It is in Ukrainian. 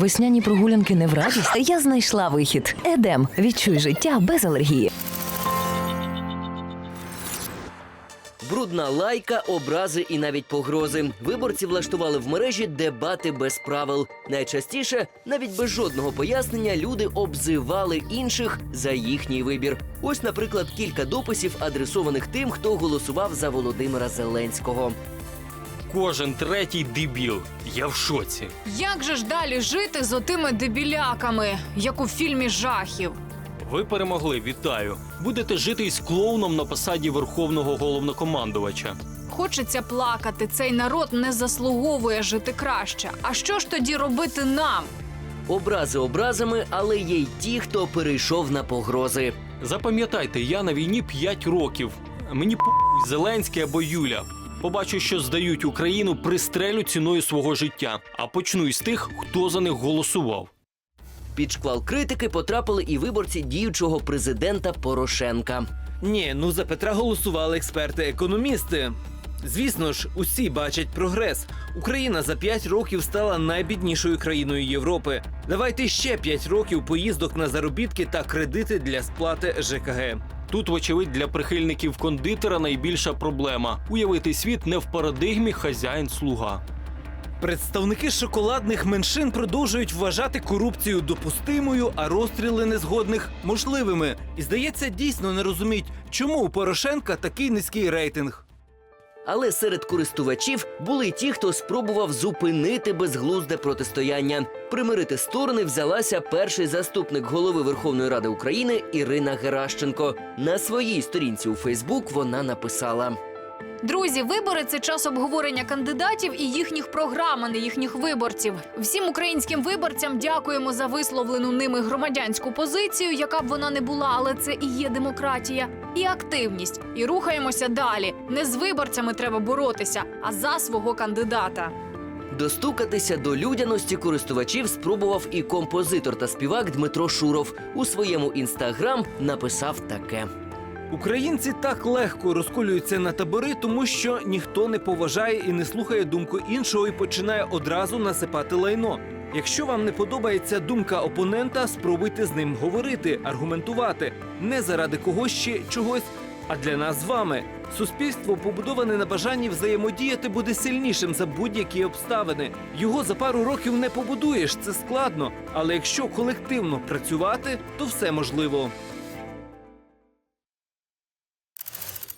Весняні прогулянки не в радість. Я знайшла вихід. Едем. Відчуй життя без алергії. Брудна лайка, образи і навіть погрози. Виборці влаштували в мережі дебати без правил. Найчастіше, навіть без жодного пояснення, люди обзивали інших за їхній вибір. Ось, наприклад, кілька дописів, адресованих тим, хто голосував за Володимира Зеленського. Кожен третій дебіл. Я в шоці. Як же ж далі жити з отими дебіляками, як у фільмі жахів? Ви перемогли, вітаю. Будете жити із клоуном на посаді верховного головнокомандувача. Хочеться плакати. Цей народ не заслуговує жити краще. А що ж тоді робити нам? Образи образами, але є й ті, хто перейшов на погрози. Запам'ятайте, я на війні 5 років. Мені похуй Зеленський або Юля. Побачу, що здають Україну, пристрелю ціною свого життя. А почну із тих, хто за них голосував. Під шквал критики потрапили і виборці діючого президента Порошенка. Ні, ну за Петра голосували експерти-економісти. Звісно ж, усі бачать прогрес. Україна за 5 років стала найбіднішою країною Європи. Давайте ще 5 років поїздок на заробітки та кредити для сплати ЖКГ. Тут, вочевидь, для прихильників кондитера найбільша проблема уявити світ не в парадигмі хазяїн-слуга. Представники шоколадних меншин продовжують вважати корупцію допустимою, а розстріли незгодних можливими. І здається, дійсно не розуміють, чому у Порошенка такий низький рейтинг. Але серед користувачів були й ті, хто спробував зупинити безглузде протистояння. Примирити сторони взялася перший заступник голови Верховної Ради України Ірина Геращенко. На своїй сторінці у Фейсбук вона написала. Друзі, вибори це час обговорення кандидатів і їхніх програм, а не їхніх виборців. Всім українським виборцям дякуємо за висловлену ними громадянську позицію, яка б вона не була, але це і є демократія, і активність. І рухаємося далі. Не з виборцями треба боротися, а за свого кандидата. Достукатися до людяності користувачів спробував і композитор та співак Дмитро Шуров. У своєму інстаграм написав таке. Українці так легко розколюються на табори, тому що ніхто не поважає і не слухає думку іншого і починає одразу насипати лайно. Якщо вам не подобається думка опонента, спробуйте з ним говорити, аргументувати не заради когось ще чогось, а для нас з вами. Суспільство, побудоване на бажанні взаємодіяти, буде сильнішим за будь-які обставини. Його за пару років не побудуєш, це складно. Але якщо колективно працювати, то все можливо.